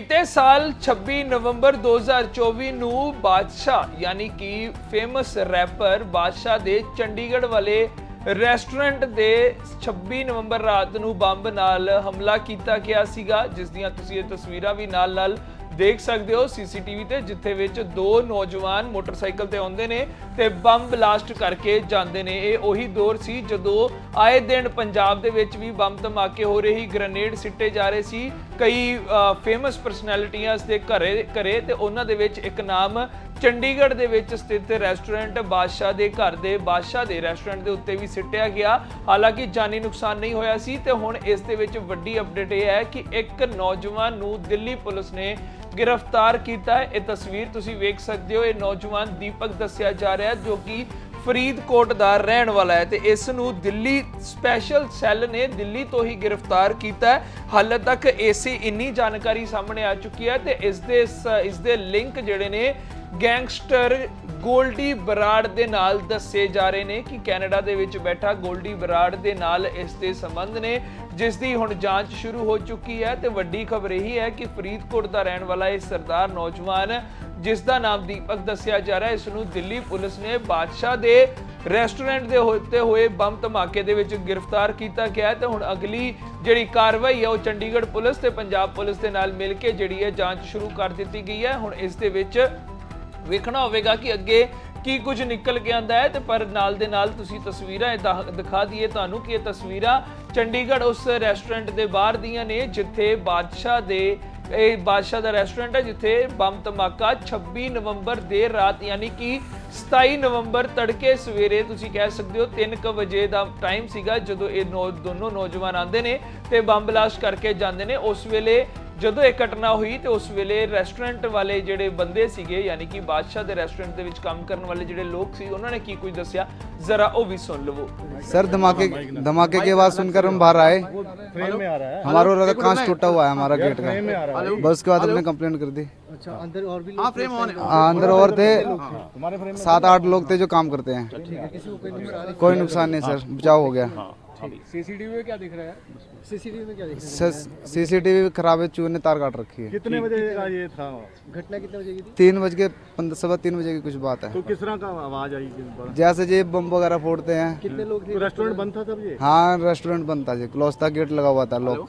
ਬੀਤੇ ਸਾਲ 26 ਨਵੰਬਰ 2024 ਨੂੰ ਬਾਦਸ਼ਾਹ, ਯਾਨੀ ਕਿ ਫੇਮਸ ਰੈਪਰ ਬਾਦਸ਼ਾਹ ਦੇ ਚੰਡੀਗੜ੍ਹ ਵਾਲੇ ਰੈਸਟੋਰੈਂਟ ਦੇ 26 ਨਵੰਬਰ ਰਾਤ ਨੂੰ ਬੰਬ ਨਾਲ ਹਮਲਾ ਕੀਤਾ ਗਿਆ ਸੀਗਾ, ਜਿਸ ਦੀਆਂ ਤੁਸੀਂ ਇਹ ਤਸਵੀਰਾਂ ਵੀ ਨਾਲ-ਨਾਲ ਦੇਖ ਸਕਦੇ ਹੋ ਸੀਸੀਟੀਵੀ ਤੇ, ਜਿੱਥੇ ਵਿੱਚ ਦੋ ਨੌਜਵਾਨ ਮੋਟਰਸਾਈਕਲ ਤੇ ਆਉਂਦੇ ਨੇ ਤੇ ਬੰਬ ਬਲਾਸਟ ਕਰਕੇ ਜਾਂਦੇ ਨੇ। ਇਹ ਉਹੀ ਦੌਰ ਸੀ ਜਦੋਂ ਆਏ ਦਿਨ ਪੰਜਾਬ ਦੇ ਵਿੱਚ ਵੀ ਬੰਬ ਧਮਾਕੇ ਹੋ ਰਹੇ ਸੀ, ਗ੍ਰੇਨੇਡ ਸਿੱਟੇ ਜਾ ਰਹੇ ਸੀ। ਕਈ ਫੇਮਸ ਪਰਸਨੈਲਿਟੀਆਂ ਦੇ ਘਰੇ ਘਰੇ ਤੇ ਉਹਨਾਂ ਦੇ ਵਿੱਚ ਇੱਕ ਨਾਮ ਚੰਡੀਗੜ੍ਹ ਦੇ ਵਿੱਚ ਸਥਿਤ ਰੈਸਟੋਰੈਂਟ ਬਾਦਸ਼ਾਹ ਦੇ ਘਰ ਦੇ, ਬਾਦਸ਼ਾਹ ਦੇ ਰੈਸਟੋਰੈਂਟ ਦੇ ਉੱਤੇ ਵੀ ਸਿੱਟਿਆ ਗਿਆ। ਹਾਲਾਂਕਿ ਜਾਨੀ ਨੁਕਸਾਨ ਨਹੀਂ ਹੋਇਆ ਸੀ ਤੇ ਹੁਣ ਇਸ ਦੇ ਵਿੱਚ ਵੱਡੀ ਅਪਡੇਟ ਇਹ ਹੈ ਕਿ ਇੱਕ ਨੌਜਵਾਨ ਨੂੰ ਦਿੱਲੀ ਪੁਲਿਸ ਨੇ ਗ੍ਰਿਫਤਾਰ ਕੀਤਾ ਹੈ। ਇਹ ਤਸਵੀਰ ਤੁਸੀਂ ਵੇਖ ਸਕਦੇ ਹੋ। ਇਹ ਨੌਜਵਾਨ ਦੀਪਕ ਦੱਸਿਆ ਜਾ ਰਿਹਾ ਜੋ ਕਿ ਫਰੀਦਕੋਟ ਦਾ ਰਹਿਣ ਵਾਲਾ ਹੈ ਤੇ ਇਸ ਨੂੰ ਦਿੱਲੀ ਸਪੈਸ਼ਲ ਸੈੱਲ ਨੇ ਦਿੱਲੀ ਤੋਂ ਹੀ ਗ੍ਰਿਫਤਾਰ ਕੀਤਾ ਹੈ। ਹਾਲੇ ਤੱਕ ਏਸੀ ਇੰਨੀ ਜਾਣਕਾਰੀ ਸਾਹਮਣੇ ਆ ਚੁੱਕੀ ਹੈ ਤੇ ਇਸ ਦੇ ਇਸ ਦੇ ਲਿੰਕ ਜਿਹੜੇ ਨੇ ਗੈਂਗਸਟਰ ਗੋਲਡੀ ਬਰਾੜ ਦੇ ਨਾਲ ਦੱਸੇ ਜਾ ਰਹੇ ਨੇ ਕਿ ਕੈਨੇਡਾ ਦੇ ਵਿੱਚ ਬੈਠਾ ਗੋਲਡੀ ਬਰਾੜ ਦੇ ਨਾਲ ਇਸ ਦੇ ਸੰਬੰਧ ਨੇ, ਜਿਸ ਦੀ ਹੁਣ ਜਾਂਚ ਸ਼ੁਰੂ ਹੋ ਚੁੱਕੀ ਹੈ ਤੇ ਵੱਡੀ ਖਬਰ ਇਹ ਹੈ ਕਿ ਫਰੀਦਕੋਟ ਦਾ ਰਹਿਣ ਵਾਲਾ ਇਹ ਸਰਦਾਰ ਨੌਜਵਾਨ ਜਿਸ ਦਾ ਨਾਮ ਦੀਪਕ ਦੱਸਿਆ ਜਾ ਰਿਹਾ ਹੈ। ਇਸ ਨੂੰ ਦਿੱਲੀ ਪੁਲਿਸ ਨੇ ਬਾਦਸ਼ਾਹ ਦੇ ਰੈਸਟੋਰੈਂਟ ਦੇ ਉੱਤੇ ਹੋਏ ਬੰਬ ਧਮਾਕੇ ਦੇ ਵਿੱਚ ਗ੍ਰਿਫਤਾਰ ਕੀਤਾ ਗਿਆ ਹੈ ਤੇ ਹੁਣ ਅਗਲੀ ਜਿਹੜੀ ਕਾਰਵਾਈ ਹੈ, ਉਹ ਚੰਡੀਗੜ੍ਹ ਪੁਲਿਸ ਤੇ ਪੰਜਾਬ ਪੁਲਿਸ ਦੇ ਨਾਲ ਮਿਲ ਕੇ ਜਿਹੜੀ ਹੈ ਜਾਂਚ ਸ਼ੁਰੂ ਕਰ ਦਿੱਤੀ ਗਈ ਹੈ। ਹੁਣ ਇਸ ਦੇ ਵਿੱਚ ਵੇਖਣਾ ਹੋਵੇਗਾ ਕਿ ਅੱਗੇ ਕੀ ਕੁਝ ਨਿਕਲ ਕੇ ਆਂਦਾ ਹੈ ਤੇ ਪਰ ਨਾਲ ਦੇ ਨਾਲ ਤੁਸੀਂ ਤਸਵੀਰਾਂ ਇਹ ਦਾ- ਦਿਖਾ ਦਈਏ ਤੁਹਾਨੂੰ ਕਿ ਇਹ ਤਸਵੀਰਾਂ ਚੰਡੀਗੜ੍ਹ ਉਸ ਰੈਸਟੋਰੈਂਟ ਦੇ ਬਾਹਰ ਦੀਆਂ ਨੇ, ਜਿੱਥੇ ਬਾਦਸ਼ਾਹ ਦੇ ਇਹ ਬਾਦਸ਼ਾਹ ਦਾ ਰੈਸਟੋਰੈਂਟ ਹੈ ਜਿੱਥੇ ਬੰਬ ਧਮਾਕਾ 26 ਨਵੰਬਰ ਦੇਰ ਰਾਤ, ਯਾਨੀ ਕਿ 27 ਨਵੰਬਰ ਤੜਕੇ ਸਵੇਰੇ ਤੁਸੀਂ ਕਹਿ ਸਕਦੇ ਹੋ 3:00 ਵਜੇ ਦਾ ਟਾਈਮ ਸੀਗਾ ਜਦੋਂ ਇਹ ਨੌ- ਦੋਨੋਂ ਨੌਜਵਾਨ ਆਂਦੇ ਨੇ ਤੇ ਬੰਬ ਬਲਾਸਟ ਕਰਕੇ ਜਾਂਦੇ ਨੇ। ਉਸ ਵੇਲੇ ਜਦੋਂ ਇਹ ਘਟਨਾ ਹੋਈ ਤੇ ਉਸ ਵੇਲੇ ਰੈਸਟੋਰੈਂਟ ਵਾਲੇ ਜਿਹੜੇ ਬੰਦੇ ਸੀਗੇ ਯਾਨੀ ਕਿ ਬਾਦਸ਼ਾਹ ਦੇ ਰੈਸਟੋਰੈਂਟ ਦੇ ਵਿੱਚ ਕੰਮ ਕਰਨ ਵਾਲੇ ਜਿਹੜੇ ਲੋਕ ਸੀ ਉਹਨਾਂ ਨੇ ਕੀ ਕੁਝ ਦੱਸਿਆ ਜ਼ਰਾ ਉਹ ਵੀ ਸੁਣ ਲਵੋ सर धमाके धमाके की आवाज सुनकर हम बाहर आए फ्रेम में आ रहा है हमारा लगा कांच टूटा हुआ है हमारा गेट का फ्रेम में आ रहा है बस उसके बाद हमने कंप्लेंट कर दी अच्छा अंदर और भी हाँ, अंदर और थे तुम्हारे फ्रेम सात आठ लोग थे जो काम करते हैं कोई नुकसान नहीं सर बचाव हो गया सीसीटीवी में क्या दिख रहा है? सीसीटीवी में क्या दिख रहा सीसीटीवी खराब है चूहे ने तार काट रखी है। कितने बजे का ये था? घटना कितने बजे की थी? तीन बज के सवा तीन बजे की कुछ बात है। तो किस तरह का आवाज़ आई जैसे जी बम वगैरह फोड़ते हैं। कितने लोग रेस्टोरेंट बंद था तब ये? हाँ रेस्टोरेंट बंद था जी। क्लोज था गेट लगा हुआ था लोग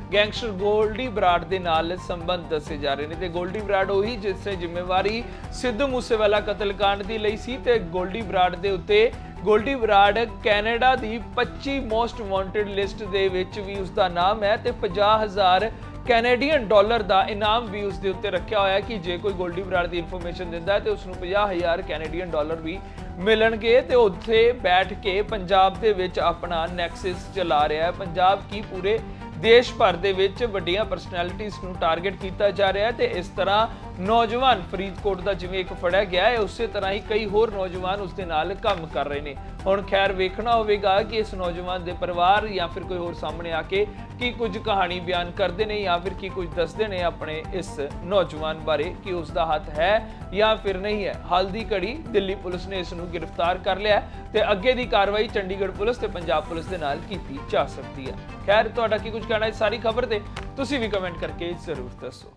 ਗੈਂਗਸਟਰ ਗੋਲਡੀ ਬਰਾੜ ਦੇ ਨਾਲ ਸੰਬੰਧ ਦੱਸੇ ਜਾ ਰਹੇ ਨੇ ਤੇ ਗੋਲਡੀ ਬਰਾੜ ਉਹੀ ਜਿਸ ਨੇ ਜ਼ਿੰਮੇਵਾਰੀ ਸਿੱਧੂ ਮੂਸੇਵਾਲਾ ਕਤਲकांड ਦੀ ਲਈ ਸੀ ਤੇ ਗੋਲਡੀ ਬਰਾੜ ਦੇ ਉੱਤੇ ਗੋਲਡੀ ਬਰਾਡ ਕੈਨੇਡਾ ਦੀ 25 ਮੋਸਟ ਵਾਂਟਡ ਲਿਸਟ ਦੇ ਵਿੱਚ ਵੀ ਉਸ ਦਾ ਨਾਮ ਹੈ ਤੇ 50000 ਕੈਨੇਡੀਅਨ ਡਾਲਰ ਦਾ ਇਨਾਮ ਵੀ ਉਸ ਦੇ ਉੱਤੇ ਰੱਖਿਆ ਹੋਇਆ ਹੈ ਕਿ ਜੇ ਕੋਈ ਗੋਲਡੀ ਬਰਾਡ ਦੀ ਇਨਫੋਰਮੇਸ਼ਨ ਦਿੰਦਾ ਹੈ ਤੇ ਉਸ ਨੂੰ 50000 ਕੈਨੇਡੀਅਨ ਡਾਲਰ ਵੀ ਮਿਲਣਗੇ ਤੇ ਉੱਥੇ ਬੈਠ ਕੇ ਪੰਜਾਬ ਦੇ ਵਿੱਚ ਆਪਣਾ ਨੈਕਸਸ ਚਲਾ ਰਿਹਾ ਹੈ। ਪੰਜਾਬ ਕੀ ਪੂਰੇ ਦੇਸ਼ ਭਰ ਦੇ ਵਿੱਚ ਵੱਡੀਆਂ ਪਰਸਨੈਲਿਟੀਜ਼ ਨੂੰ ਟਾਰਗੇਟ ਕੀਤਾ ਜਾ ਰਿਹਾ ਹੈ ਤੇ ਇਸ ਤਰ੍ਹਾਂ ਨੌਜਵਾਨ ਫਰੀਦਕੋਟ ਦਾ ਜਿਵੇਂ ਇੱਕ ਫੜਿਆ ਗਿਆ ਹੈ, ਉਸੇ ਤਰ੍ਹਾਂ ਹੀ ਕਈ ਹੋਰ ਨੌਜਵਾਨ ਉਸ ਦੇ ਨਾਲ ਕੰਮ ਕਰ ਰਹੇ ਨੇ। ਹੁਣ ਖੈਰ ਵੇਖਣਾ ਹੋਵੇਗਾ ਕਿ ਇਸ ਨੌਜਵਾਨ ਦੇ ਪਰਿਵਾਰ ਜਾਂ ਫਿਰ ਕੋਈ ਹੋਰ ਸਾਹਮਣੇ ਆ ਕੇ ਕੀ ਕੁਝ ਕਹਾਣੀ ਬਿਆਨ ਕਰਦੇ ਨੇ ਜਾਂ ਫਿਰ ਕੀ ਕੁਝ ਦੱਸਦੇ ਨੇ ਆਪਣੇ ਇਸ ਨੌਜਵਾਨ ਬਾਰੇ, ਕਿ ਉਸ ਦਾ ਹੱਥ ਹੈ ਜਾਂ ਫਿਰ ਨਹੀਂ ਹੈ। ਹਾਲ ਦੀ ਘੜੀ ਦਿੱਲੀ ਪੁਲਿਸ ਨੇ ਇਸ ਨੂੰ ਗ੍ਰਿਫਤਾਰ ਕਰ ਲਿਆ ਹੈ ਤੇ ਅੱਗੇ ਦੀ ਕਾਰਵਾਈ ਚੰਡੀਗੜ੍ਹ ਪੁਲਿਸ ਤੇ ਪੰਜਾਬ ਪੁਲਿਸ ਦੇ ਨਾਲ ਕੀਤੀ ਜਾ ਸਕਦੀ ਹੈ। ਖੈਰ, ਤੁਹਾਡਾ ਕੀ ਕੁਝ ਕਹਿਣਾ ਇਸ ਸਾਰੀ ਖਬਰ ਤੇ? ਤੁਸੀਂ ਵੀ ਕਮੈਂਟ ਕਰਕੇ ਜ਼ਰੂਰ ਦੱਸੋ।